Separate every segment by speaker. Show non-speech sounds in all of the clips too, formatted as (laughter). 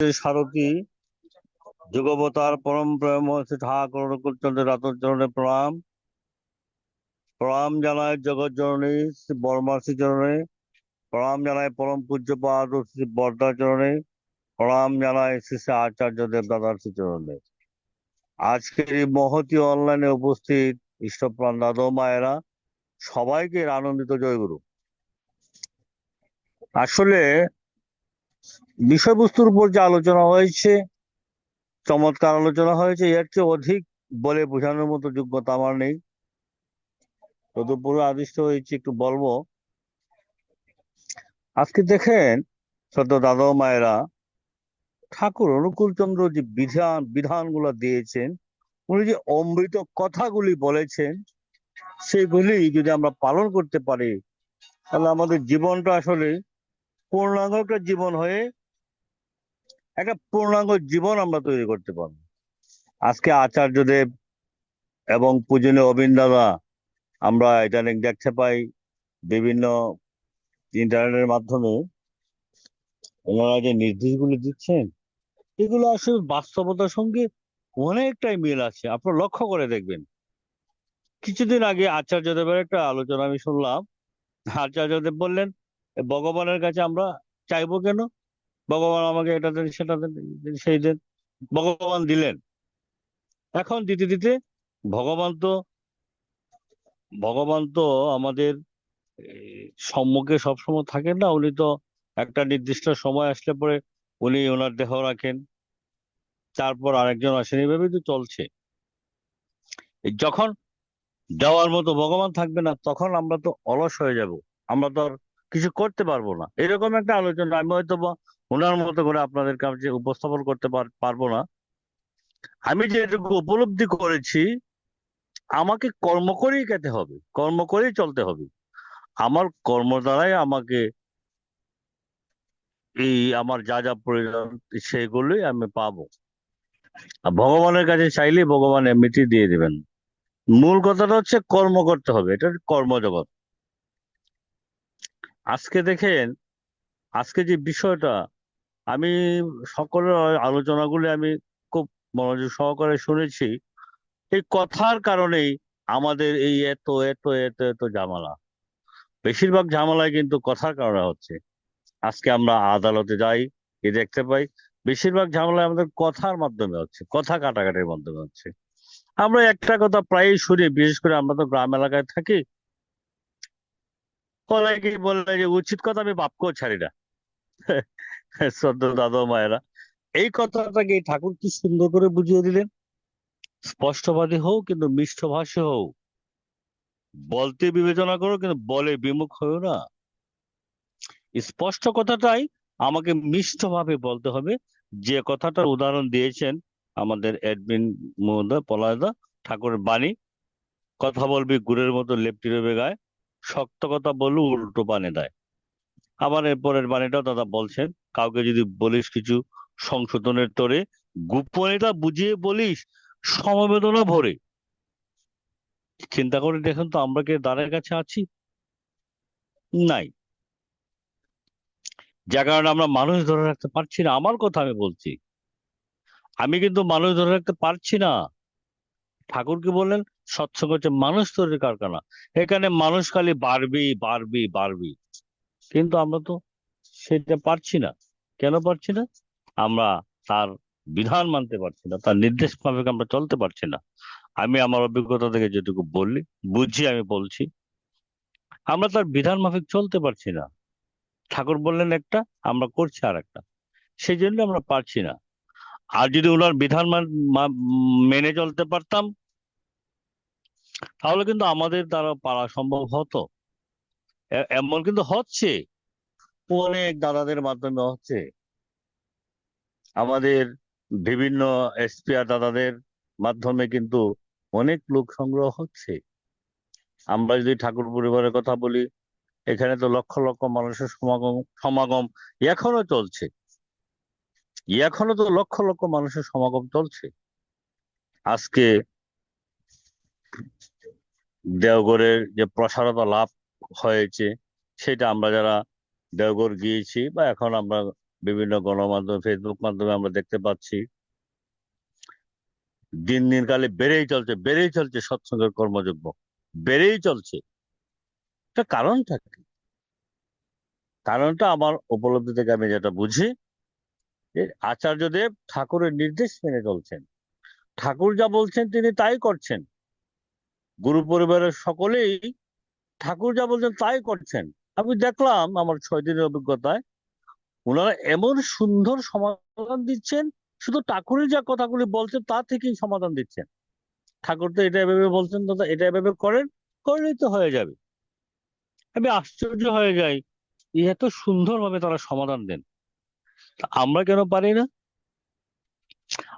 Speaker 1: সারথী যুগবতার পরম প্রেম ঠাকুর চরণে প্রণাম। প্রণাম জানায় জগৎ জননী শ্রী বর্মার শ্রী চরণে প্রণাম জানায় পরম পূজ্যপাদ ও শ্রী বর্দা প্রণাম জানায় শ্রী শ্রী আচার্য দেবদাদার শ্রী চরণে আজকের এই মহতি অনলাইনে উপস্থিত ইষ্টপ্রাণ দাদা মায়েরা, সবাইকে আনন্দিত জয়গুরু। আসলে বিষয়বস্তুর উপর যে আলোচনা হয়েছে, চমৎকার আলোচনা হয়েছে, এর চেয়ে অধিক বলে বোঝানোর মতো যোগ্যতা আমার নেই। তদুপরি আদিষ্ট হয়েছে একটু বলব। আজকে দেখেন, সদ্য দাদা মায়েরা ঠাকুর অনুকূলচন্দ্র যে বিধান, বিধানগুলো দিয়েছেন, উনি যে অমৃত কথাগুলি বলেছেন, সেগুলি যদি আমরা পালন করতে পারি, তাহলে আমাদের জীবনটা আসলে পূর্ণাঙ্গ একটা জীবন হয়ে একটা পূর্ণাঙ্গ জীবন আমরা তৈরি করতে পারব। আজকে আচার্যদেব এবং পূজনীয় অবিন দাদা, আমরা ইদানিং দেখতে পাই বিভিন্ন ইন্টারনেটের মাধ্যমে। ওনারা যে নির্দেশগুলি দিচ্ছেন, এগুলো আসলে বাস্তবতার সঙ্গে অনেকটাই মিল আছে। আপনারা লক্ষ্য করে দেখবেন। কিছুদিন আগে আচার্যদেবের একটা আলোচনা আমি শুনলাম। আচার্যদেব বললেন ভগবানের কাছে আমরা চাইব কেন? ভগবান আমাকে এটা দেন, সেটা দেন, সেই দেন, ভগবান দিলেন। এখন দিতে দিতে ভগবান তো ভগবান তো আমাদের সম্মুখে সবসময় থাকেন না, উনি তো একটা নির্দিষ্ট সময় আসলে পরে উনি ওনার দেহ রাখেন, তারপর আরেকজন আসেন এইভাবেই তো চলছে। যখন দেওয়ার মতো ভগবান থাকবে না, তখন আমরা তো অলস হয়ে যাব, আমরা তো আর কিছু করতে পারব না। এরকম একটা আলোচনা, আমি হয়তো ওনার মতো করে আপনাদের কাছে উপস্থাপন করতে পার- পারব না। আমি যেটুকু উপলব্ধি করেছি, আমাকে কর্ম করেই খেতে হবে, কর্ম করেই চলতে হবে। আমার কর্ম দ্বারাই আমাকে এই আমার যা যা প্রয়োজন সেগুলোই আমি পাবো। ভগবানের কাছে চাইলে ভগবান এমনিতেই দিয়ে দেবেন। মূল কথাটা হচ্ছে কর্ম করতে হবে, এটা কর্মজগৎ। আজকে দেখেন, আজকে যে বিষয়টা, আমি সকলের আলোচনাগুলি আমি খুব মনোযোগ সহকারে শুনেছি। এই কথার কারণেই আমাদের এই এত এত এত এত ঝামেলা। বেশিরভাগ ঝামেলায় কিন্তু কথার কারণে হচ্ছে। আজকে আমরা আদালতে যাই, এ দেখতে পাই, বেশিরভাগ ঝামেলা আমাদের কথার মাধ্যমে হচ্ছে, কথা কাটাকাটির মাধ্যমে হচ্ছে। আমরা একটা কথা প্রায়ই শুনি, বিশেষ করে আমরা তো গ্রাম এলাকায় থাকি অনেকে বলে যে, উচিত কথা আমি বাপকেও ছাড়ি না। (laughs) শ্রদ্ধ দাদা মায়েরা। এই কথাটাকে ঠাকুর কি সুন্দর করে বুঝিয়ে দিলেন? স্পষ্টবাদী হও, কিন্তু মিষ্টভাষী হও। বলতে বিবেচনা করো, কিন্তু বলে বিমুখ হও না। স্পষ্ট কথাটাই আমাকে মিষ্টভাবে বলতে হবে। যে কথাটার উদাহরণ দিয়েছেন আমাদের অ্যাডমিন মহোদয় পলায়দা ঠাকুরের বাণী, কথা বলবি গুড়ের মতো লেপটি রবে গায়ে। শক্ত কথা বললে উল্টো বানে দেয়। আবার এরপরের বাণীটাও দাদা বলছেন, কাউকে যদি বলিস কিছু সংশোধনের তোরে, গোপনীয়তা বুঝিয়ে বলিস, সমবেদনা ভরে। চিন্তা করে দেখুন তো আমরা কি দ্বারের কাছে আছি? নাই। যার কারণে আমরা মানুষ ধরে রাখতে পারছি না। আমার কথা আমি বলছি। আমি কিন্তু মানুষ ধরে রাখতে পারছি না। ঠাকুর কি বললেন সৎসঙ্গ হচ্ছে মানুষ তৈরির কারখানা। এখানে মানুষ খালি বাড়বি বাড়বি বাড়বি। কিন্তু আমরা তো সেটা পারছি না। কেন পারছি না? আমরা তার বিধান মানতে পারছি না, তার নির্দেশ মাফিক আমরা চলতে পারছি না। আমি আমার অভিজ্ঞতা থেকে যেটুকু বললি, বুঝি, আমি বলছি। আমরা তার বিধান মাফিক চলতে পারছি না। ঠাকুর বললেন একটা, আমরা করছি আর একটা সেই জন্য আমরা পারছি না। আর যদি ওনার বিধান মান- চলতে পারতাম, তাহলে কিন্তু আমাদের দ্বারা পারা সম্ভব হতো। এমন কিন্তু হচ্ছে, অনেক দাদাদের মাধ্যমে হচ্ছে। আমাদের বিভিন্ন এসপিআর দাদাদের মাধ্যমে কিন্তু অনেক লোক সংগ্রহ হচ্ছে। আমরা যদি ঠাকুর পরিবারের কথা বলি, এখানে তো লক্ষ লক্ষ মানুষের সমাগম সমাগম এখনও চলছে। এখনও তো লক্ষ লক্ষ মানুষের সমাগম চলছে। আজকে দেওঘরের যে প্রসারতা লাভ হয়েছে, সেটা আমরা যারা দেওঘর গিয়েছি বা এখন আমরা বিভিন্ন গণমাধ্যম ফেসবুক মাধ্যমে আমরা দেখতে পাচ্ছি, দিন দিন কালে বেড়েই চলছে বেড়েই চলছে সৎসঙ্গের কর্মযোগ্য বেড়েই চলছে। কারণটা কি? কারণটা আমার উপলব্ধি থেকে আমি যেটা বুঝি আচার্যদেব ঠাকুরের নির্দেশ মেনে চলছেন। ঠাকুর যা বলছেন তিনি তাই করছেন। গুরু পরিবারের সকলেই ঠাকুর যা বলছেন তাই করছেন। আমি দেখলাম আমার ছয় দিনের অভিজ্ঞতায় ওনারা এমন সুন্দর সমাধান দিচ্ছেন, শুধু ঠাকুরের যা কথাগুলি বলছেন তা থেকেই সমাধান দিচ্ছেন। ঠাকুর তো এটা এভাবে বলছেন, দাদা এটা এভাবে করেন, করলেই তো হয়ে যাবে। আমি আশ্চর্য হয়ে যাই, এত সুন্দরভাবে তারা সমাধান দেন। আমরা কেন পারি না?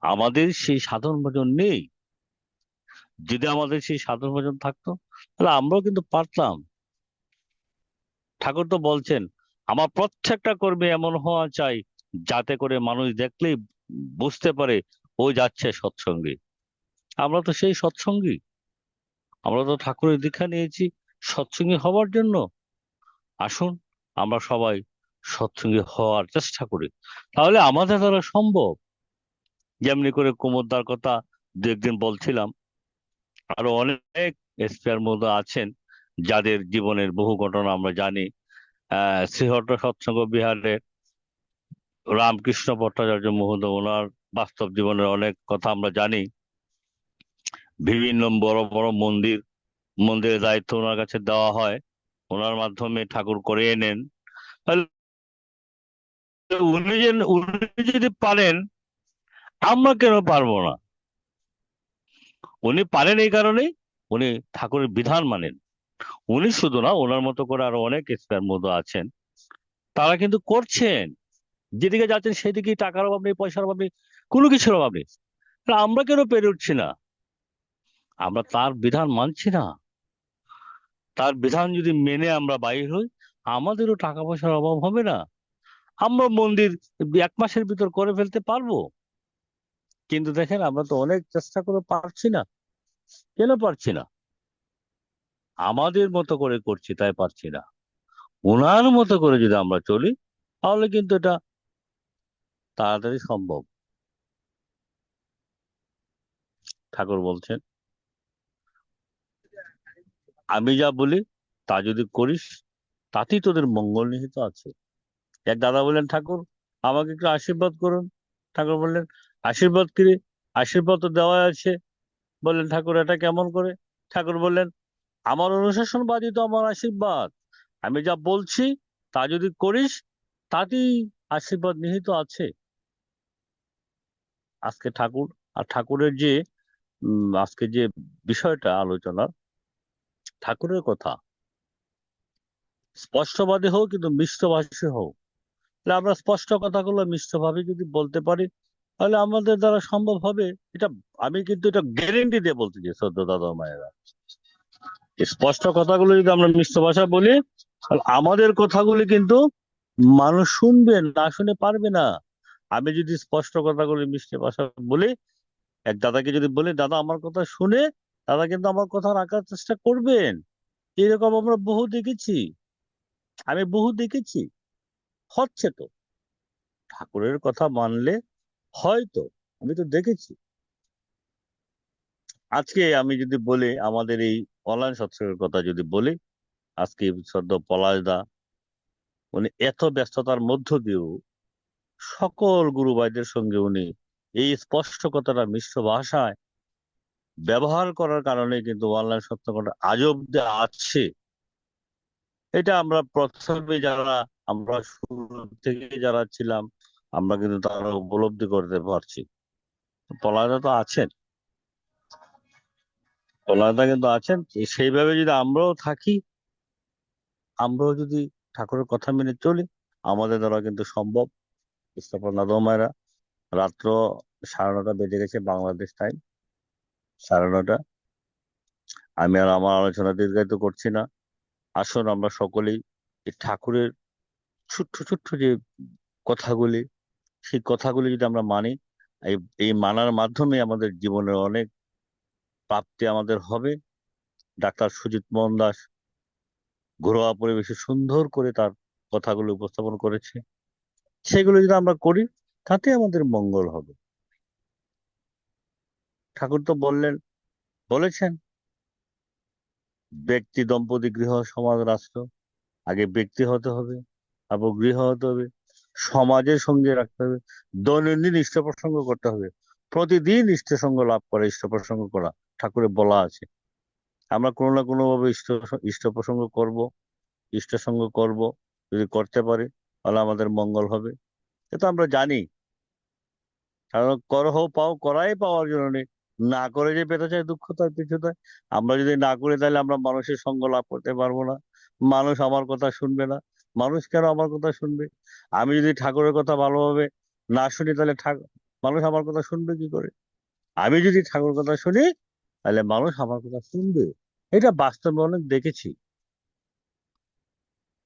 Speaker 1: আমাদের সেই সাধন ভজন নেই। যদি আমাদের সেই সাধন ভজন থাকতো, তাহলে আমরাও কিন্তু পারতাম। ঠাকুর তো বলছেন, আমার প্রত্যেকটা কর্মে এমন হওয়া চাই, যাতে করে মানুষ দেখলেই বুঝতে পারে, ও যাচ্ছে সৎসঙ্গে। আমরা তো সেই সৎসঙ্গী। আমরা তো ঠাকুরের দীক্ষা নিয়েছি সৎসঙ্গী হওয়ার জন্য। আসুন, আমরা সবাই সৎসঙ্গী হওয়ার চেষ্টা করি। তাহলে আমাদের দ্বারা সম্ভব? যেমনি করে কুমোরদার কথা দু একদিন বলছিলাম, আরও অনেক এসপিআর মধ্যে আছেন যাদের জীবনের বহু ঘটনা আমরা জানি। আহ, শ্রীহট্ট সৎসঙ্গ বিহারের রামকৃষ্ণ ভট্টাচার্য মহোদয়, ওনার বাস্তব জীবনের অনেক কথা আমরা জানি। বিভিন্ন বড় বড় মন্দির, মন্দিরের দায়িত্ব ওনার কাছে দেওয়া হয়। ওনার মাধ্যমে ঠাকুর করে এনেন উনি উনি যদি পারেন, আমরা কেন পারব না? উনি পারেন এই কারণেই, উনি ঠাকুরের বিধান মানেন। উনি শুধু না, ওনার মতো করে আরও অনেক মতো আছেন। তারা কিন্তু করছেন। যেদিকে যাচ্ছেন, সেদিকে টাকার অভাব নেই, পয়সার অভাব নেই, কোনো কিছুর অভাব নেই। আমরা কেন পেরে উঠছি না? আমরা তার বিধান মানছি না। তার বিধান যদি মেনে আমরা বাইর হই, আমাদেরও টাকা পয়সার অভাব হবে না। আমরা মন্দির এক মাসের ভিতর করে ফেলতে পারব? কিন্তু দেখেন, আমরা তো অনেক চেষ্টা করে পারছি না। কেন পারছি না? আমাদের মতো করে করছি, তাই পারছি না। ওনার মতো করে যদি আমরা চলি, তাহলে কিন্তু এটা তাড়াতাড়ি সম্ভব। ঠাকুর বলছেন, আমি যা বলি, তা যদি করিস, তাতেই তোদের মঙ্গল নিহিত আছে। এক দাদা বললেন, ঠাকুর, আমাকে একটু আশীর্বাদ করুন। ঠাকুর বললেন, আশীর্বাদ কি? আশীর্বাদ তো দেওয়া আছে। বললেন, ঠাকুর, এটা কেমন করে? ঠাকুর বললেন, আমার অনুশাসনবাদই তো আমার আশীর্বাদ। আমি যা বলছি, তা যদি করিস, তাতেই আশীর্বাদ নিহিত আছে। আজকে ঠাকুর, আর ঠাকুরের যে আজকে যে বিষয়টা আলোচনার ঠাকুরের কথা, স্পষ্টবাদী হোক, কিন্তু মিষ্টভাষী হোক আমরা স্পষ্ট কথাগুলো মিষ্টভাবে যদি বলতে পারি, তাহলে আমাদের দ্বারা সম্ভব হবে এটা, আমি কিন্তু এটা গ্যারেন্টি দিয়ে বলতে চাই শ্রদ্ধা দাদা মায়েরা। স্পষ্ট কথাগুলো যদি আমরা মিষ্ট ভাষায় বলি, তাহলে আমাদের কথাগুলি কিন্তু মানুষ শুনবে, না শুনে পারবে না। আমি যদি স্পষ্ট কথাগুলি মিষ্টি ভাষা বলি, এক দাদাকে যদি বলি, দাদা, আমার কথা শুনে দাদা কিন্তু আমার কথা রাখার চেষ্টা করবেন। এরকম আমরা বহু দেখেছি। আমি বহু দেখেছি। হচ্ছে তো। ঠাকুরের কথা মানলে হয়তো, আমি তো দেখেছি। আজকে আমি যদি বলি, আমাদের এই অনলাইন সৎসঙ্গের কথা যদি বলি, আজকে সদ্য পলাশ দা, উনি এত ব্যস্ততার মধ্য দিয়েও সকল গুরু ভাইদের সঙ্গে উনি এই স্পষ্ট কথাটা মিশ্র ভাষায় ব্যবহার করার কারণে কিন্তু অনলাইন সৎসঙ্গটা আজ অব্দি আছে। এটা আমরা প্রথমে যারা আমরা শুরু থেকে যারা ছিলাম, আমরা কিন্তু তারা উপলব্ধি করতে পারছি। পলাশদা তো আছেন। পলাশদা কিন্তু আছেন। সেইভাবে যদি আমরাও থাকি, আমরাও যদি ঠাকুরের কথা মেনে চলি, আমাদের দ্বারা কিন্তু সম্ভব। স্থাপনা রাত্র সাড়ে নটা বেজে গেছে বাংলাদেশ টাইম সাড়ে নটা। আমি আর আমার আলোচনা দীর্ঘায়িত করছি না। আসুন আমরা সকলেই ঠাকুরের ছোট্ট ছোট্ট যে কথাগুলি, সেই কথাগুলি যদি আমরা মানি, এই মানার মাধ্যমে আমাদের জীবনের অনেক প্রাপ্তি আমাদের হবে। ডাক্তার সুজিত মোহন দাস ঘরোয়া পরিবেশে সুন্দর করে তার কথাগুলো উপস্থাপন করেছে। সেগুলো যদি আমরা করি তাতে আমাদের মঙ্গল হবে। ঠাকুর তো বললেন, বলেছেন, ব্যক্তি দম্পতি গৃহ সমাজ রাষ্ট্র, আগে ব্যক্তি হতে হবে। তারপর গৃহ হতে হবে, সমাজের সঙ্গে রাখতে হবে, দৈনন্দিন ইষ্ট প্রসঙ্গ করতে হবে, প্রতিদিন ইষ্ট সঙ্গ লাভ করা, ইষ্ট প্রসঙ্গ করা ঠাকুরের বলা আছে। আমরা কোনো না কোনোভাবে ইষ্ট ইষ্ট প্রসঙ্গ করব, ইষ্ট সঙ্গ করব, যদি করতে পারি, তাহলে আমাদের মঙ্গল হবে। এটা আমরা জানি। কারণ করহ পাও, করাই পাওয়ার জন্য না করে যে পেতে চায় দুঃখ, তার কিছু তাই। আমরা যদি না করি, তাহলে আমরা মানুষের সঙ্গ লাভ করতে পারব না। মানুষ আমার কথা শুনবে না। মানুষ কেন আমার কথা শুনবে? আমি যদি ঠাকুরের কথা ভালোভাবে না শুনি, তাহলে মানুষ আমার কথা শুনবে কি করে? আমি যদি ঠাকুর কথা শুনি, তাহলে মানুষ আমার কথা শুনবে। এটা বাস্তবে অনেক দেখেছি।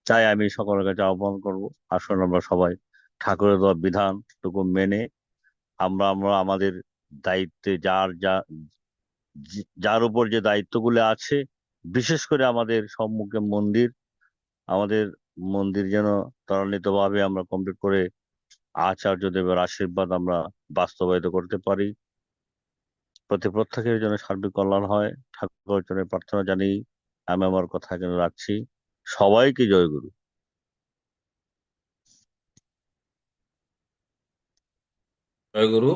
Speaker 1: তাই আমি সকলের কাছে আহ্বান করব, আসুন আমরা সবাই ঠাকুরের দেওয়া বিধানটুকু মেনে আমরা আমরা আমাদের দায়িত্বে যার যা যার উপর যে দায়িত্বগুলো আছে, বিশেষ করে আমাদের সম্মুখে মন্দির, আমাদের মন্দির যেন ত্বরান্বিত ভাবে আমরা কমপ্লিট করে আচার্য দেবের আশীর্বাদ আমরা বাস্তবায়িত করতে পারি। প্রতি প্রত্যেকের জন্য সার্বিক কল্যাণ হয়। ঠাকুরের জন্য প্রার্থনা জানি আমি আমার কথা এখানে রাখছি। সবাইকে জয়গুরু
Speaker 2: জয় গুরু।